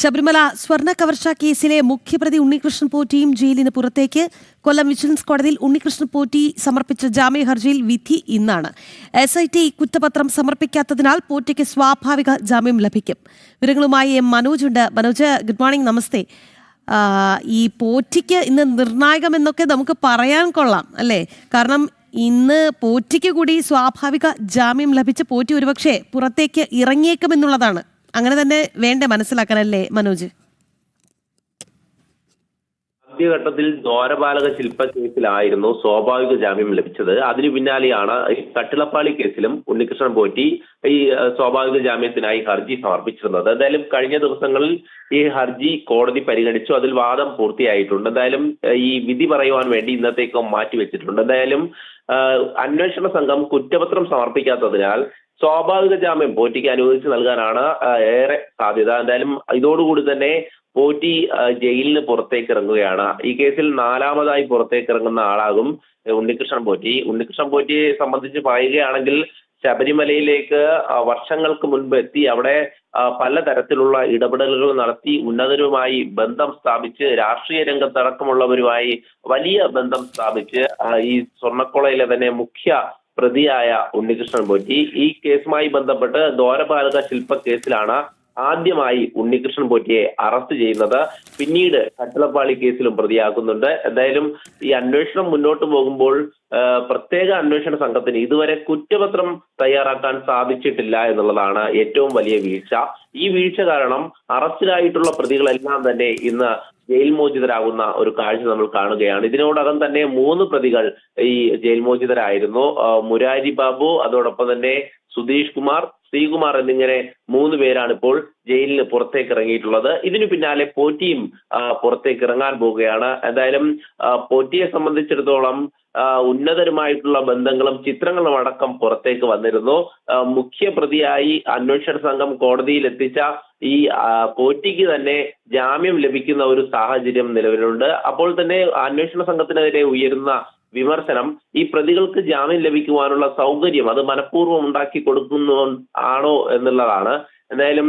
ശബരിമല സ്വർണ കവർച്ച കേസിലെ മുഖ്യപ്രതി ഉണ്ണികൃഷ്ണൻ പോറ്റിയും ജയിലിന് പുറത്തേക്ക്. കൊല്ലം വിജിലൻസ് കോടതിയിൽ ഉണ്ണികൃഷ്ണൻ പോറ്റി സമർപ്പിച്ച ജാമ്യ ഹർജിയിൽ വിധി ഇന്നാണ്. എസ് ഐ ടി കുറ്റപത്രം സമർപ്പിക്കാത്തതിനാൽ പോറ്റിക്ക് സ്വാഭാവിക ജാമ്യം ലഭിക്കും. വിവരങ്ങളുമായി എം മനോജ് ഉണ്ട്. മനോജ് ഗുഡ് മോർണിംഗ് നമസ്തേ. ഈ പോറ്റിക്ക് ഇന്ന് നിർണായകമെന്നൊക്കെ നമുക്ക് പറയാൻ കൊള്ളാം അല്ലേ? കാരണം ഇന്ന് പോറ്റിക്ക് കൂടി സ്വാഭാവിക ജാമ്യം ലഭിച്ച പോറ്റി ഒരുപക്ഷെ പുറത്തേക്ക് ഇറങ്ങിയേക്കുമെന്നുള്ളതാണ് അങ്ങനെ തന്നെ വേണ്ട മനസ്സിലാക്കാനല്ലേ മനോജ്? ആദ്യഘട്ടത്തിൽ ദ്വാരപാലക ശില്പ കേസിലായിരുന്നു സ്വാഭാവിക ജാമ്യം ലഭിച്ചത്. അതിനു പിന്നാലെയാണ് ഈ കട്ടിളപ്പാളി കേസിലും ഉണ്ണികൃഷ്ണൻ പോറ്റി ഈ സ്വാഭാവിക ജാമ്യത്തിനായി ഹർജി സമർപ്പിച്ചിരുന്നത്. എന്തായാലും കഴിഞ്ഞ ദിവസങ്ങളിൽ ഈ ഹർജി കോടതി പരിഗണിച്ചു. അതിൽ വാദം പൂർത്തിയായിട്ടുണ്ട്. എന്തായാലും ഈ വിധി പറയുവാൻ വേണ്ടി ഇന്നത്തേക്ക് മാറ്റിവെച്ചിട്ടുണ്ട്. എന്തായാലും അന്വേഷണ സംഘം കുറ്റപത്രം സമർപ്പിക്കാത്തതിനാൽ സ്വാഭാവിക ജാമ്യം പോറ്റിക്ക് അനുവദിച്ചു നൽകാനാണ് ഏറെ സാധ്യത. എന്തായാലും ഇതോടുകൂടി തന്നെ പോറ്റി ജയിലിന് പുറത്തേക്ക് ഇറങ്ങുകയാണ് ഈ കേസിൽ നാലാമതായി പുറത്തേക്ക് ഇറങ്ങുന്ന ആളാകും ഉണ്ണികൃഷ്ണൻ പോറ്റി. ഉണ്ണികൃഷ്ണൻ പോറ്റിയെ സംബന്ധിച്ച് പറയുകയാണെങ്കിൽ ശബരിമലയിലേക്ക് വർഷങ്ങൾക്ക് മുൻപ് എത്തി അവിടെ പലതരത്തിലുള്ള ഇടപെടലുകൾ നടത്തി ഉന്നതരുമായി ബന്ധം സ്ഥാപിച്ച് രാഷ്ട്രീയ രംഗത്തടക്കമുള്ളവരുമായി വലിയ ബന്ധം സ്ഥാപിച്ച് ഈ സ്വർണക്കൊളയിലെ തന്നെ മുഖ്യ പ്രതിയായ ഉണ്ണികൃഷ്ണൻ പോറ്റി. ഈ കേസുമായി ബന്ധപ്പെട്ട് ദ്വാരപാലക ശില്പ കേസിലാണ് ആദ്യമായി ഉണ്ണികൃഷ്ണൻ പോറ്റിയെ അറസ്റ്റ് ചെയ്യുന്നത്. പിന്നീട് കട്ടിളപ്പാളി കേസിലും പ്രതിയാക്കുന്നുണ്ട് എന്തായാലും ഈ അന്വേഷണം മുന്നോട്ട് പോകുമ്പോൾ പ്രത്യേക അന്വേഷണ സംഘത്തിന് ഇതുവരെ കുറ്റപത്രം തയ്യാറാക്കാൻ സാധിച്ചിട്ടില്ല എന്നുള്ളതാണ് ഏറ്റവും വലിയ വീഴ്ച. ഈ വീഴ്ച കാരണം അറസ്റ്റിലായിട്ടുള്ള പ്രതികളെല്ലാം തന്നെ ഇന്ന് ജയിൽ മോചിതരാകുന്ന ഒരു കാഴ്ച നമ്മൾ കാണുകയാണ്. ഇതിനോടകം തന്നെ മൂന്ന് പ്രതികൾ ഈ ജയിൽ മോചിതരായിരുന്നു മുരാരി ബാബു അതോടൊപ്പം തന്നെ സുധീഷ് കുമാർ ശ്രീകുമാർ എന്നിങ്ങനെ മൂന്ന് പേരാണ് ഇപ്പോൾ ജയിലിന് പുറത്തേക്ക് ഇറങ്ങിയിട്ടുള്ളത്. ഇതിനു പിന്നാലെ പോറ്റിയും പുറത്തേക്ക് ഇറങ്ങാൻ പോവുകയാണ്. എന്തായാലും പോറ്റിയെ സംബന്ധിച്ചിടത്തോളം ഉന്നതരുമായിട്ടുള്ള ബന്ധങ്ങളും ചിത്രങ്ങളും അടക്കം പുറത്തേക്ക് വന്നിരുന്നു. മുഖ്യ പ്രതിയായി അന്വേഷണ സംഘം കോടതിയിൽ എത്തിച്ച ഈ പോറ്റിക്ക് തന്നെ ജാമ്യം ലഭിക്കുന്ന ഒരു സാഹചര്യം നിലവിലുണ്ട്. അപ്പോൾ തന്നെ അന്വേഷണ സംഘത്തിനെതിരെ ഉയരുന്ന വിമർശനം ഈ പ്രതികൾക്ക് ജാമ്യം ലഭിക്കുവാനുള്ള സൗകര്യം അത് മനഃപൂർവം ഉണ്ടാക്കി കൊടുക്കുന്നു ആണോ എന്നുള്ളതാണ്. എന്തായാലും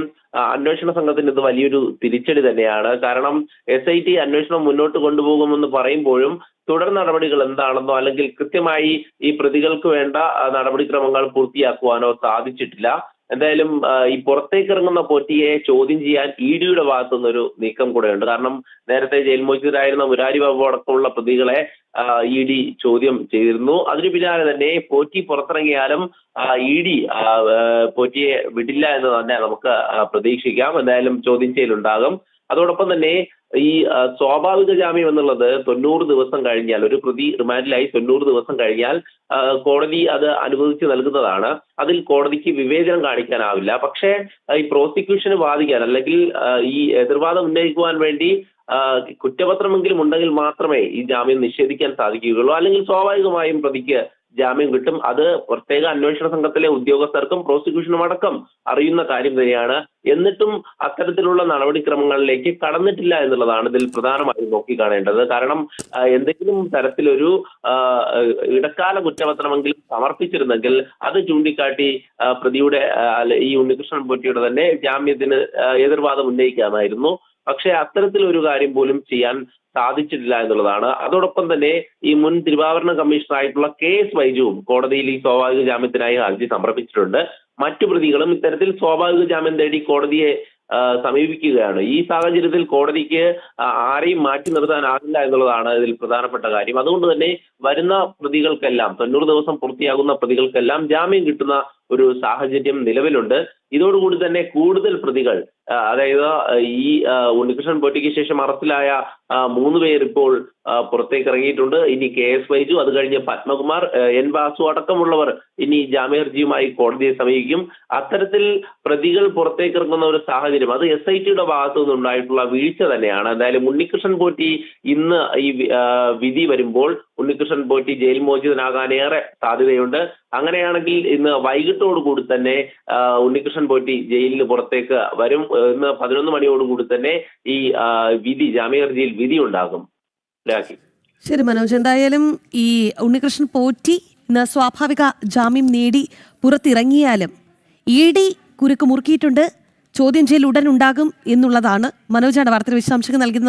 അന്വേഷണ സംഘത്തിന് ഇത് വലിയൊരു തിരിച്ചടി തന്നെയാണ്. കാരണം എസ് ഐ ടി അന്വേഷണം മുന്നോട്ട് കൊണ്ടുപോകുമെന്ന് പറയുമ്പോഴും തുടർ നടപടികൾ എന്താണെന്നോ അല്ലെങ്കിൽ കൃത്യമായി ഈ പ്രതികൾക്ക് വേണ്ട നടപടിക്രമങ്ങൾ പൂർത്തിയാക്കുവാനോ സാധിച്ചിട്ടില്ല. എന്തായാലും ഈ പുറത്തേക്ക് ഇറങ്ങുന്ന പോറ്റിയെ ചോദ്യം ചെയ്യാൻ ഇ ഡിയുടെ ഭാഗത്തു നിന്നൊരു നീക്കം കൂടെയുണ്ട്. കാരണം നേരത്തെ ജയിൽ മോചിതരായിരുന്ന മുരാരി ബാബു അടക്കമുള്ള പ്രതികളെ ഇ ഡി ചോദ്യം ചെയ്തിരുന്നു. അതിനു പിന്നാലെ തന്നെ പോറ്റി പുറത്തിറങ്ങിയാലും ഇ ഡി പോറ്റിയെ വിടില്ല എന്ന് തന്നെ നമുക്ക് പ്രതീക്ഷിക്കാം. എന്തായാലും ചോദ്യം ചെയ്യലുണ്ടാകും. അതോടൊപ്പം തന്നെ ഈ സ്വാഭാവിക ജാമ്യം എന്നുള്ളത് തൊണ്ണൂറ് ദിവസം കഴിഞ്ഞാൽ ഒരു പ്രതി റിമാൻഡിലായി തൊണ്ണൂറ് ദിവസം കഴിഞ്ഞാൽ കോടതി അത് അനുവദിച്ച് നൽകുന്നതാണ്. അതിൽ കോടതിക്ക് വിവേചനം കാണിക്കാനാവില്ല. പക്ഷേ ഈ പ്രോസിക്യൂഷന് വാദിക്കാൻ അല്ലെങ്കിൽ ഈ എതിർവാദം ഉന്നയിക്കുവാൻ വേണ്ടി കുറ്റപത്രമെങ്കിലും ഉണ്ടെങ്കിൽ മാത്രമേ ഈ ജാമ്യം നിഷേധിക്കാൻ സാധിക്കുകയുള്ളൂ. അല്ലെങ്കിൽ സ്വാഭാവികമായും പ്രതിക്ക് ജാമ്യം കിട്ടും. അത് പ്രത്യേക അന്വേഷണ സംഘത്തിലെ ഉദ്യോഗസ്ഥർക്കും പ്രോസിക്യൂഷനും അടക്കം അറിയുന്ന കാര്യം തന്നെയാണ്. എന്നിട്ടും അത്തരത്തിലുള്ള നടപടിക്രമങ്ങളിലേക്ക് കടന്നിട്ടില്ല എന്നുള്ളതാണ് ഇതിൽ പ്രധാനമായും നോക്കിക്കാണേണ്ടത്. കാരണം എന്തെങ്കിലും തരത്തിലൊരു ഇടക്കാല കുറ്റപത്രമെങ്കിലും സമർപ്പിച്ചിരുന്നെങ്കിൽ അത് ചൂണ്ടിക്കാട്ടി പ്രതിയുടെ ഈ ഉണ്ണികൃഷ്ണൻ പൊറ്റിയുടെ തന്നെ ജാമ്യത്തിന് എതിർവാദം ഉന്നയിക്കാമായിരുന്നു. പക്ഷേ അത്തരത്തിലൊരു കാര്യം പോലും ചെയ്യാൻ സാധിച്ചിട്ടില്ല എന്നുള്ളതാണ്. അതോടൊപ്പം തന്നെ ഈ മുൻ തിരുവാഭരണ കമ്മീഷണറായിട്ടുള്ള കെ എസ് വൈജുവും കോടതിയിൽ ഈ സ്വാഭാവിക ജാമ്യത്തിനായി ഹർജി സമർപ്പിച്ചിട്ടുണ്ട്. മറ്റു പ്രതികളും ഇത്തരത്തിൽ സ്വാഭാവിക ജാമ്യം തേടി കോടതിയെ സമീപിക്കുകയാണ്. ഈ സാഹചര്യത്തിൽ കോടതിക്ക് ആരെയും മാറ്റി നിർത്താനാകില്ല എന്നുള്ളതാണ് ഇതിൽ പ്രധാനപ്പെട്ട കാര്യം. അതുകൊണ്ട് തന്നെ വരുന്ന പ്രതികൾക്കെല്ലാം തൊണ്ണൂറ് ദിവസം പൂർത്തിയാകുന്ന പ്രതികൾക്കെല്ലാം ജാമ്യം കിട്ടുന്ന ഒരു സാഹചര്യം നിലവിലുണ്ട്. ഇതോടുകൂടി തന്നെ കൂടുതൽ പ്രതികൾ അതായത് ഈ ഉണ്ണികൃഷ്ണൻ പോറ്റിക്ക് ശേഷം അറസ്റ്റിലായ മൂന്ന് പേരിപ്പോൾ പുറത്തേക്ക് ഇറങ്ങിയിട്ടുണ്ട് ഇനി കെ എസ് വൈജു അത് കഴിഞ്ഞ് പത്മകുമാർ എൻ വാസു അടക്കമുള്ളവർ ഇനി ജാമ്യഹർജിയുമായി കോടതിയെ സമീപിക്കും. അത്തരത്തിൽ പ്രതികൾ പുറത്തേക്ക് ഇറങ്ങുന്ന ഒരു സാഹചര്യം അത് എസ് ഐ ടിയുടെ ഭാഗത്തു നിന്നുണ്ടായിട്ടുള്ള വീഴ്ച തന്നെയാണ്. എന്തായാലും ഉണ്ണികൃഷ്ണൻ പോറ്റി ഇന്ന് ഈ വിധി വരുമ്പോൾ ഉണ്ണികൃഷ്ണൻ പോറ്റി ജയിൽ മോചിതനാകാൻ ഏറെ സാധ്യതയുണ്ട്. അങ്ങനെയാണെങ്കിൽ ഇന്ന് വൈകിട്ടോടുകൂടി തന്നെ ഉണ്ണികൃഷ്ണൻ പോറ്റി ജയിലിന് പുറത്തേക്ക് വരും. ഇന്ന് പതിനൊന്ന് മണിയോടുകൂടി തന്നെ ഈ വിധി ജാമ്യഹർജിയിൽ വിധി ഉണ്ടാകും രാഖി ശരി മനോജ്. എന്തായാലും ഈ ഉണ്ണികൃഷ്ണൻ പോറ്റി സ്വാഭാവിക ജാമ്യം നേടി പുറത്തിറങ്ങിയാലും ഇ ഡി കുരുക്ക് മുറുക്കിയിട്ടുണ്ട്. ചോദ്യം ചെയ്യൽ ഉടൻ ഉണ്ടാകും എന്നുള്ളതാണ് മനോജാണ് വാർത്തയുടെ വിശദാംശങ്ങൾ നൽകുന്നത്.